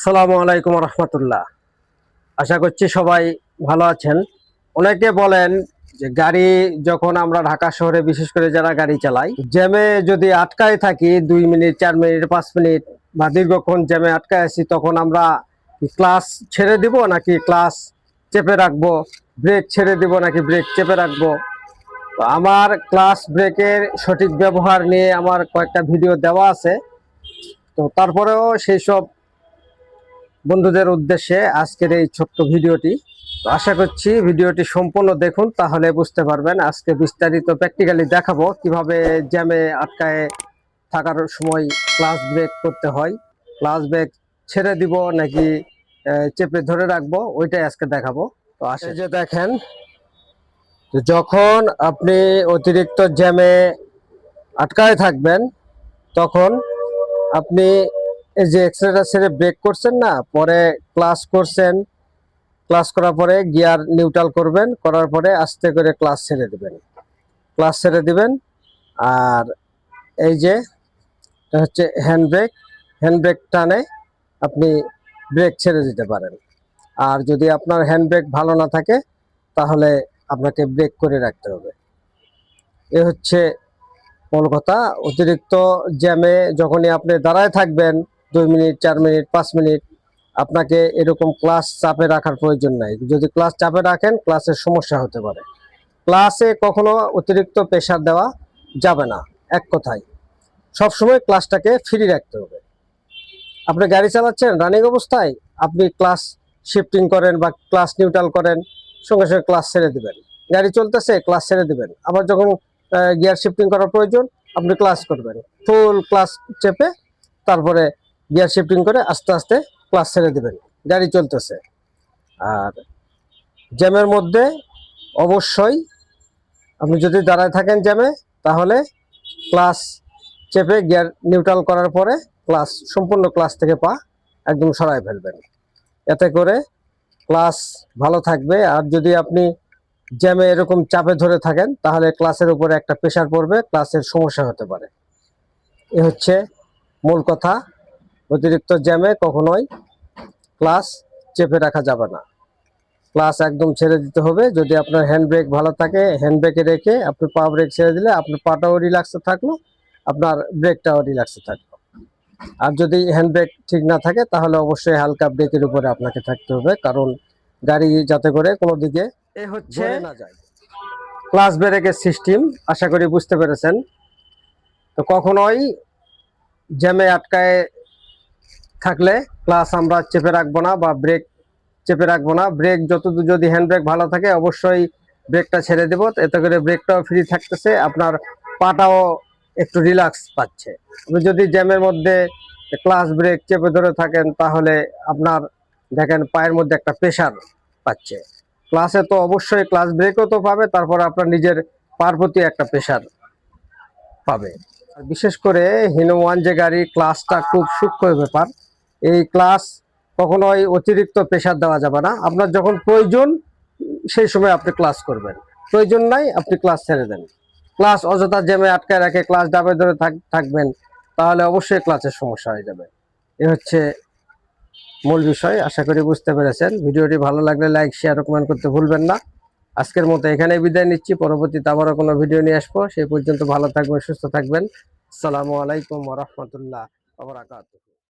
আসসালামু আলাইকুম রহমতুল্লাহ। আশা করছি সবাই ভালো আছেন। অনেকে বলেন যে গাড়ি যখন আমরা ঢাকা শহরে বিশেষ করে যারা গাড়ি চালাই, জ্যামে যদি আটকায় থাকি দুই মিনিট, চার মিনিট, পাঁচ মিনিট বা দীর্ঘক্ষণ জ্যামে আটকায় আছি, তখন আমরা ক্লাস ছেড়ে দিব নাকি ক্লাস চেপে রাখব? ব্রেক ছেড়ে দিব নাকি ব্রেক চেপে রাখব? আমার ক্লাস ব্রেকের সঠিক ব্যবহার নিয়ে আমার কয়েকটা ভিডিও দেওয়া আছে। তো তারপরেও সেই সব বন্ধুদের উদ্দেশ্যে আজকের এই ছোট্ট ভিডিওটি। তো আশা করছি ভিডিওটি সম্পূর্ণ দেখুন তাহলে বুঝতে পারবেন আজকে বিস্তারিত প্র্যাকটিক্যালি দেখাবো কীভাবে জ্যামে আটকায় থাকার সময় ক্লাস ব্রেক করতে হয়। ক্লাস ব্রেক ছেড়ে দিব নাকি চেপে ধরে রাখব ওইটাই আজকে দেখাবো। তো আসে যে দেখেন যখন আপনি অতিরিক্ত জ্যামে আটকায় থাকবেন তখন আপনি এই যে এক্সট্রাটা ছেড়ে ব্রেক করছেন না, পরে ক্লাস করছেন ক্লাস করার পরে গিয়ার নিউট্রাল করবেন, করার পরে আস্তে করে ক্লাস ছেড়ে দিবেন। ক্লাস ছেড়ে দিবেন, আর এই যে হচ্ছে হ্যান্ড ব্রেক হ্যান্ড ব্রেক টানে আপনি ব্রেক ছেড়ে দিতে পারেন। আর যদি আপনার হ্যান্ড ব্রেক ভালো না থাকে, তাহলে আপনাকে ব্রেক করে রাখতে হবে। এ হচ্ছে মূল কথা। অতিরিক্ত জ্যামে যখনই আপনি দাঁড়ায় থাকবেন দুই মিনিট, চার মিনিট, পাঁচ মিনিট, আপনাকে এরকম ক্লাস চাপে রাখার প্রয়োজন নাই। যদি ক্লাস চাপে রাখেন ক্লাসের সমস্যা হতে পারে। ক্লাসে কখনো অতিরিক্ত প্রেশার দেওয়া যাবে না, এক কথায়। সবসময় ক্লাসটাকে ফ্রি রাখতে হবে। আপনি গাড়ি চালাচ্ছেন রানিং অবস্থায়, আপনি ক্লাস শিফটিং করেন বা ক্লাস নিউট্রাল করেন, সঙ্গে সঙ্গে ক্লাস ছেড়ে দিবেন। গাড়ি চলতেছে ক্লাস ছেড়ে দিবেন। আবার যখন গিয়ার শিফটিং করার প্রয়োজন, আপনি ক্লাস করবেন। ফুল ক্লাস চেপে তারপরে গিয়ার শিফটিং করে আস্তে আস্তে ক্লাস ছেড়ে দেবেন। গাড়ি চলতেছে। আর জ্যামের মধ্যে অবশ্যই আপনি যদি দাঁড়ায় থাকেন জ্যামে, তাহলে ক্লাস চেপে গিয়ার নিউট্রাল করার পরে ক্লাস, সম্পূর্ণ ক্লাস থেকে পা একদম সরাই ফেলবেন। এতে করে ক্লাস ভালো থাকবে। আর যদি আপনি জ্যামে এরকম চাপে ধরে থাকেন, তাহলে ক্লাসের উপরে একটা প্রেশার পড়বে, ক্লাসের সমস্যা হতে পারে। এ হচ্ছে মূল কথা। অতিরিক্ত জ্যামে কখনোই ক্লাস চেপে রাখা যাবে না। ক্লাস একদম ছেড়ে দিতে হবে। যদি আপনার হ্যান্ড ব্রেক ভালো থাকে হ্যান্ড ব্রেকে রেখে আপনি পা ব্রেক ছেড়ে দিলে আপনার পাটাও রিল্যাক্সে থাকল আপনার ব্রেকটাও রিল্যাক্সে থাকল। আর যদি হ্যান্ড ব্রেক ঠিক না থাকে তাহলে অবশ্যই হালকা ব্রেকের উপরে আপনাকে থাকতে হবে। কারণ গাড়ি যাতে করে কোনো দিকে এ হচ্ছে না যায়। ক্লাস ব্রেকের সিস্টেম আশা করি বুঝতে পেরেছেন। তো কখনোই জ্যামে আটকায় থাকলে ক্লাস আমরা চেপে রাখব না বা ব্রেক চেপে রাখব না। ব্রেক যত যদি হ্যান্ড ব্রেক ভালো থাকে, অবশ্যই ব্রেকটা ছেড়ে দেবো। এতে করে ব্রেকটাও ফ্রি থাকতেছে। আপনার পাটাও একটু রিল্যাক্স পাচ্ছে। আপনি যদি জ্যামের মধ্যে ক্লাস ব্রেক চেপে ধরে থাকেন, তাহলে আপনার দেখেন পায়ের মধ্যে একটা প্রেশার পাচ্ছে। ক্লাসে তো অবশ্যই ক্লাস ব্রেকও তো পাবে, তারপর আপনার নিজের পার প্রতি একটা প্রেশার পাবে। বিশেষ করে হিনো ওয়ান যে গাড়ি ক্লাসটা খুব সূক্ষ্ম ব্যাপার। এই ক্লাস কখনোই অতিরিক্ত প্রেশার দেওয়া যাবে না। আপনার যখন প্রয়োজন, সেই সময় আপনি ক্লাস করবেন। প্রয়োজন নাই, আপনি ক্লাস ছেড়ে দেন। ক্লাস অযথা জেমে আটকায় রাখে ক্লাস ডাবে ধরে থাক- থাকবেন, তাহলে অবশ্যই ক্লাসের সমস্যা হয়ে যাবে। এ হচ্ছে মূল বিষয়, আশা করি বুঝতে পেরেছেন। ভিডিওটি ভালো লাগলে লাইক শেয়ার কমেন্ট করতে ভুলবেন না। আজকের মতো এখানে বিদায় নিচ্ছি। পরবর্তীতে আবারও কোনো ভিডিও নিয়ে আসব। সেই পর্যন্ত ভালো থাকবেন, সুস্থ থাকবেন। আসসালামু আলাইকুম রহমতুল্লাহ আবরাকাতুহ